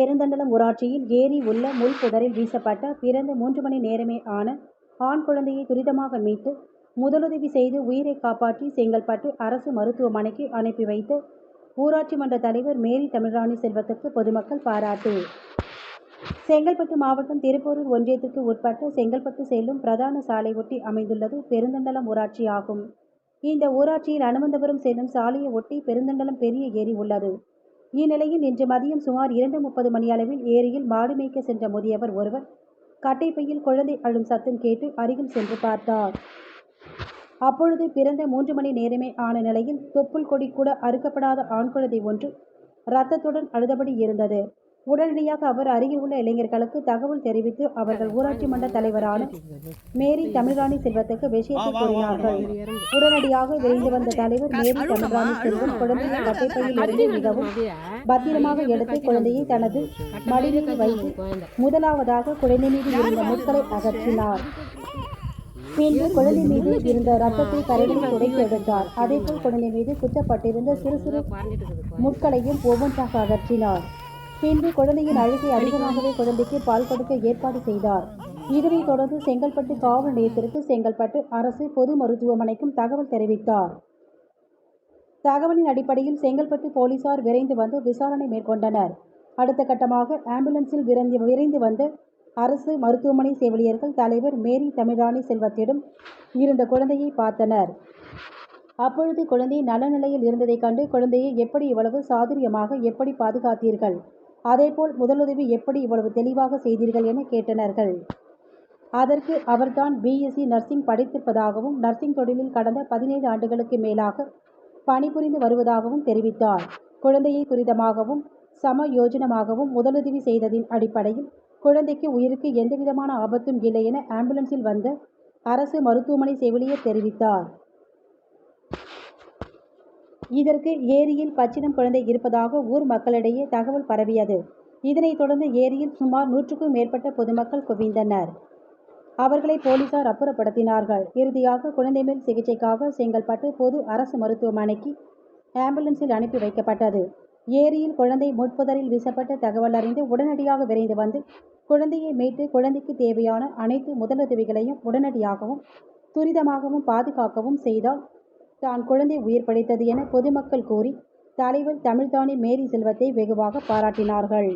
பெருந்தண்டலம் ஊராட்சியில் ஏரி உள்ள முள்புதரில் வீசப்பட்ட பிறந்து மூன்று மணி நேரமே ஆன ஆண் குழந்தையை துரிதமாக மீட்டு முதலுதவி செய்து உயிரை காப்பாற்றி செங்கல்பட்டு அரசு மருத்துவமனைக்கு அனுப்பி வைத்து ஊராட்சி மன்ற தலைவர் மேரி தமிழ்ராணி செல்வத்துக்கு பொதுமக்கள் பாராட்டு. செங்கல்பட்டு மாவட்டம் திருப்பூரூர் ஒன்றியத்திற்கு உட்பட்ட செங்கல்பட்டு செல்லும் பிரதான சாலை ஒட்டி அமைந்துள்ளது பெருந்தண்டலம் ஊராட்சி ஆகும். இந்த ஊராட்சியில் அனுமந்தபுரம் செல்லும் சாலையை ஒட்டி பெருந்தண்டலம் பெரிய ஏரி உள்ளது. இந்நிலையில் இன்று மதியம் சுமார் இரண்டு முப்பது மணியளவில் ஏரியில் மாடு மேய்க்க சென்ற முதியவர் ஒருவர் கட்டைப்பையில் குழந்தை அழும் சத்தம் கேட்டு அருகில் சென்று பார்த்தார். அப்பொழுது பிறந்த மூன்று மணி நேரமே ஆன நிலையில் தொப்புள் கொடி கூட அறுக்கப்படாத ஆண் குழந்தை ஒன்று இரத்தத்துடன் அழுதபடி இருந்தது. உடனடியாக அவர் அருகில் உள்ள இளைஞர்களுக்கு தகவல் தெரிவித்து அவர்கள் ஊராட்சி மன்ற தலைவரான மேரி தமிழ்ராணி செல்வத்துக்கு விஷயத்தை கூறினார்கள். உடனடியாக விரைந்து வந்த தலைவர் மேரி தமிழ்ராணி செல்வம் குழந்தையை கட்டைப்பையில் இருந்து மிகவும் பத்திரமாக எடுத்து குழந்தையை தனது மடியில் வைத்து முதலாவதாக குழந்தை மீது இருந்த முட்களை அகற்றினார். பின்பு குழந்தை மீது இருந்த ரத்தத்தை கரைகளை துடைத்து எடுத்தார். அதேபோல் குழந்தை மீது குத்தப்பட்டிருந்த சிறு சிறு முட்களையும் ஒவ்வொன்றாக அகற்றினார். பின்பு குழந்தையின் அழுகை அதிகமாகவே குழந்தைக்கு பால் கொடுக்க ஏற்பாடு செய்தார். இதனைத் தொடர்ந்து செங்கல்பட்டு காவல் நிலையத்திற்கு செங்கல்பட்டு அரசு பொது மருத்துவமனைக்கும் தகவல் தெரிவித்தார். தகவலின் அடிப்படையில் செங்கல்பட்டு போலீசார் விரைந்து வந்து விசாரணை மேற்கொண்டனர். அடுத்த கட்டமாக ஆம்புலன்ஸில் விரைந்து விரைந்து வந்த அரசு மருத்துவமனை செவிலியர்கள் தலைவர் மேரி தமிழாணி செல்வத்திடம் இருந்த குழந்தையை பார்த்தனர். அப்பொழுது குழந்தை நல்ல நிலையில் இருந்ததைக் கண்டு குழந்தையை எப்படி இவ்வளவு சாதுரியமாக எப்படி பாதுகாத்தீர்கள்? அதேபோல் முதலுதவி எப்படி இவ்வளவு தெளிவாக செய்தீர்கள் என கேட்டனர்கள். அதற்கு அவர்தான் பிஎஸ்சி நர்சிங் படித்திருப்பதாகவும் நர்சிங் தொழிலில் கடந்த பதினேழு ஆண்டுகளுக்கு மேலாக பணிபுரிந்து வருவதாகவும் தெரிவித்தார். குழந்தையை துரிதமாகவும் சமயோஜனமாகவும் முதலுதவி செய்ததின் அடிப்படையில் குழந்தைக்கு உயிருக்கு எந்தவிதமான ஆபத்தும் இல்லை என ஆம்புலன்ஸில் வந்த அரசு மருத்துவமனை செவிலியர் தெரிவித்தார். இதற்கு ஏரியில் பச்சிளம் குழந்தை இருப்பதாக ஊர் மக்களிடையே தகவல் பரவியது. இதனைத் தொடர்ந்து ஏரியில் சுமார் நூற்றுக்கும் மேற்பட்ட பொதுமக்கள் குவிந்தனர். அவர்களை போலீசார் அப்புறப்படுத்தினார்கள். இறுதியாக குழந்தை மேல் சிகிச்சைக்காக செங்கல்பட்டு பொது அரசு மருத்துவமனைக்கு ஆம்புலன்ஸில் அனுப்பி வைக்கப்பட்டது. ஏரியில் குழந்தை முட்புதரில் வீசப்பட்ட தகவல் அறிந்து உடனடியாக விரைந்து வந்து குழந்தையை மீட்டு குழந்தைக்கு தேவையான அனைத்து முதலுதவிகளையும் உடனடியாகவும் துரிதமாகவும் பாதுகாக்கவும் செய்தால் தான் குழந்தை உயிர் படைத்தது என பொதுமக்கள் கூறி தலைவர் தமிழ்தானி மேரி செல்வத்தை வெகுவாக பாராட்டினார்கள்.